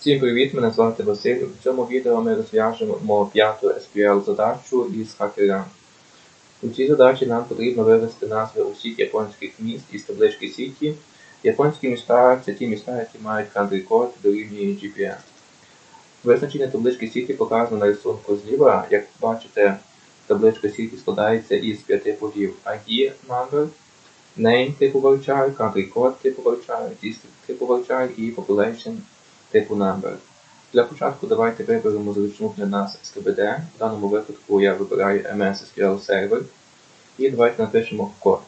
Всім привіт, мене звати Василь. В цьому відео ми розв'яжемо п'яту SQL задачу із HackerRank. У цій задачі нам потрібно вивести назви усіх японських міст із таблички Сіті. Японські міста це ті міста, які мають country code дорівнює GPN. Визначення таблички Сіті показано на рисунку зліва. Як бачите, табличка Сіті складається із п'яти полів ID number, name типу вивчаю, country code типу вивчаю, district типу вивчаю і population типу number. Для початку давайте виберемо зручну для нас СКБД. В даному випадку я вибираю MS SQL Server. І давайте напишемо код.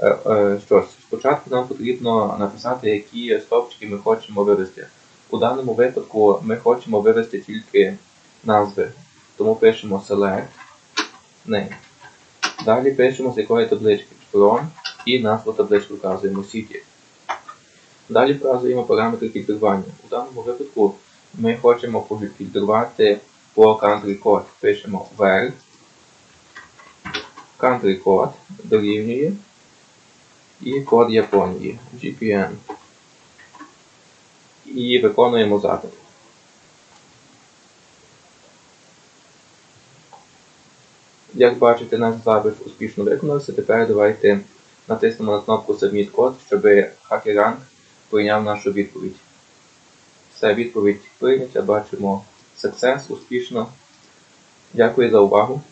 Е, е, Що ж, спочатку нам потрібно написати, які стовпчики ми хочемо вивести. У даному випадку ми хочемо вивести тільки назви. Тому пишемо select name. Далі пишемо з якої таблички from і назву таблички вказуємо city. Далі вказуємо параметри фільтрування. У даному випадку ми хочемо пофільтрувати по country code. Пишемо where country code дорівнює і код Японії GPN. І виконуємо запит. Як бачите, наш запит успішно виконався. Тепер давайте натиснемо на кнопку Submit Code, щоб HackerRank прийняв нашу відповідь. Все, відповідь прийнята, бачимо Success успішно. Дякую за увагу.